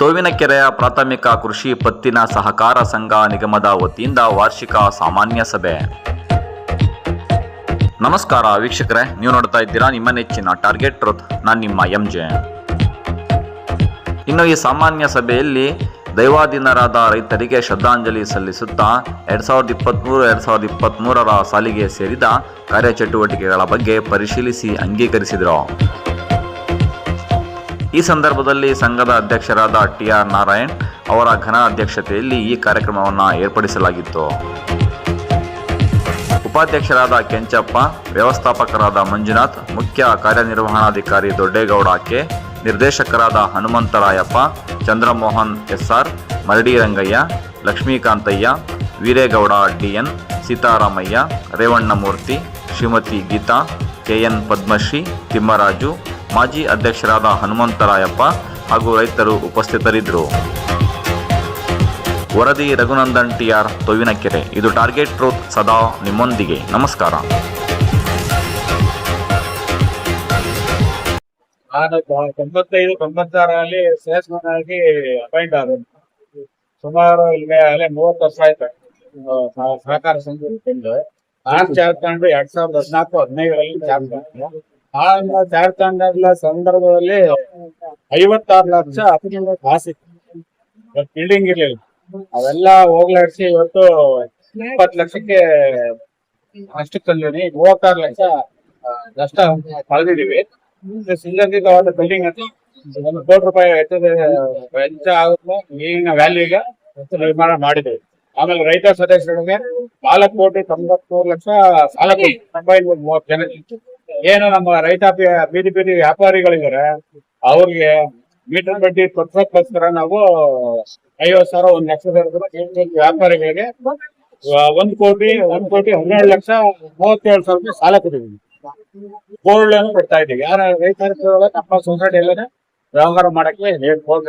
ತೋವಿನಕೆರೆಯ ಪ್ರಾಥಮಿಕ ಕೃಷಿ ಪತ್ತಿನ ಸಹಕಾರ ಸಂಘ ನಿಗಮದ ವತಿಯಿಂದ ವಾರ್ಷಿಕ ಸಾಮಾನ್ಯ ಸಭೆ. ನಮಸ್ಕಾರ ವೀಕ್ಷಕರೇ, ನೀವು ನೋಡ್ತಾ ಇದ್ದೀರಾ ನಿಮ್ಮ ನೆಚ್ಚಿನ ಟಾರ್ಗೆಟ್ ಟ್ರೂತ್, ನಾನು ನಿಮ್ಮ ಎಂ ಜೆ ಇನ್ನು ಈ ಸಾಮಾನ್ಯ ಸಭೆಯಲ್ಲಿ ದೈವಾಧೀನರಾದ ರೈತರಿಗೆ ಶ್ರದ್ಧಾಂಜಲಿ ಸಲ್ಲಿಸುತ್ತಾ ಎರಡ್ ಸಾವಿರದ ಇಪ್ಪತ್ತ್ಮೂರು ಎರಡ್ ಸಾವಿರದ ಇಪ್ಪತ್ತ್ಮೂರರ ಸಾಲಿಗೆ ಸೇರಿದ ಕಾರ್ಯಚಟುವಟಿಕೆಗಳ ಬಗ್ಗೆ ಪರಿಶೀಲಿಸಿ ಅಂಗೀಕರಿಸಿದರು. ಈ ಸಂದರ್ಭದಲ್ಲಿ ಸಂಘದ ಅಧ್ಯಕ್ಷರಾದ ಟಿ ಆರ್ ನಾರಾಯಣ್ ಅವರ ಘನ ಅಧ್ಯಕ್ಷತೆಯಲ್ಲಿ ಈ ಕಾರ್ಯಕ್ರಮವನ್ನು ಏರ್ಪಡಿಸಲಾಗಿತ್ತು. ಉಪಾಧ್ಯಕ್ಷರಾದ ಕೆಂಚಪ್ಪ, ವ್ಯವಸ್ಥಾಪಕರಾದ ಮಂಜುನಾಥ್, ಮುಖ್ಯ ಕಾರ್ಯನಿರ್ವಹಣಾಧಿಕಾರಿ ದೊಡ್ಡೇಗೌಡ ಕೆ, ನಿರ್ದೇಶಕರಾದ Hanumantharayappa, Chandramohan SR Maradi Rangaiah Lakshmikanthaiah, Veeregowda DN Seetharamaiah, Revannamurthy, Shrimati Geetha, KN Padmashri, Thimmaraju ಮಾಜಿ ಅಧ್ಯಕ್ಷರಾದ ಹನುಮಂತರಾಯಪ್ಪ ಹಾಗೂ ರೈತರು ಉಪಸ್ಥಿತರಿದ್ದರು. ವರದಿ ರಘುನಂದನ್ ಟಿಆರ್ ತೊವಿನಕೆರೆ ಇದು ಟಾರ್ಗೆಟ್ ಟ್ರೂತ್ ಸದಾ ನಿಮ್ಮೊಂದಿಗೆ. ನಮಸ್ಕಾರ. ತೊಂಬತ್ತೈದು ತೊಂಬತ್ತಾರಲ್ಲಿ ಸೇಲ್ಸ್ಮನ್ ಅಪಾಯಿಂಟ್ ಆದ ಸುಮಾರು ಇಲ್ಲಿ ಆಗಲೇ ಮೂವತ್ತು ವರ್ಷ ಆಯ್ತು. ಸಹಕಾರ ಸಹ- ಸಹಕಾರ ಸಂಘ ನಾನು ಸೇರ್ಕೊಂಡು ಎರಡ್ ಸಾವಿರದ ಹದಿನಾಲ್ಕು, ಹದಿನೈದರಲ್ಲಿ ಸೇರ್ಕೊಂಡು ಆ ಸೇರ್ಕೊಂಡ ಸಂದರ್ಭದಲ್ಲಿ ಐವತ್ತಾರು ಲಕ್ಷ ಕಾಸಿ ಬಿಲ್ಡಿಂಗ್ ಇರ್ಲಿಲ್ಲ. ಅವೆಲ್ಲ ಹೋಗ್ಲಾಡ್ಸಿ ಇವತ್ತು ಇಪ್ಪತ್ ಲಕ್ಷಕ್ಕೆ ಅಷ್ಟು ತಂದಿನಿ ಮೂವತ್ತಾರು ಲಕ್ಷ ನಷ್ಟ ಕಳೆದಿದೀವಿ. ಸಿಂಗಲ್ ಬಿಲ್ಡಿಂಗ್ ಅಂತ. ಒಂದು ಕೋಟಿ ರೂಪಾಯಿ ವೆಚ್ಚದ ವೆಚ್ಚ ಆಗುತ್ತೆ. ಈಗಿನ ವ್ಯಾಲ್ಯೂಗೆ ನಿರ್ಮಾಣ ಮಾಡಿದ್ದೇವೆ. ಆಮೇಲೆ ರೈತ ಸದಸ್ಯರಿಗೆ ನಾಲ್ಕು ಕೋಟಿ ತೊಂಬತ್ಮೂರು ಲಕ್ಷ ಸಾಲ ಒಂಬೈನೂರ ಮೂವತ್ತು ಜನ. ಏನು ನಮ್ಮ ರೈತಾಪಿ ಬೀದಿ ಬೀದಿ ವ್ಯಾಪಾರಿಗಳಿದ್ದಾರೆ ಅವ್ರಿಗೆ ಮೀಟರ್ ಬಡ್ಡಿ ಕೊಡ್ಸೋಕ್ಕೋಸ್ಕರ ನಾವು ಐವತ್ ಸಾವಿರ, ಒಂದ್ ಲಕ್ಷ ವ್ಯಾಪಾರಿಗಳಿಗೆ ಒಂದ್ ಕೋಟಿ ಒಂದ್ ಕೋಟಿ ಹನ್ನೆರಡು ಲಕ್ಷ ಮೂವತ್ತೇಳು ಸಾವಿರ ರೂಪಾಯಿ ಸಾಲ ಕೊಟ್ಟಿದ್ದೀವಿ ಗೋಲ್ಡ್ ಲೋನ್ ಕೊಡ್ತಾ ಇದ್ದೀವಿ. ಯಾರ ರೈತರ ನಮ್ಮ ಸೊಸೈಟಿ ಎಲ್ಲ ವ್ಯವಹಾರ ಮಾಡಕ್ಕೆ ಗೋಲ್ಡ್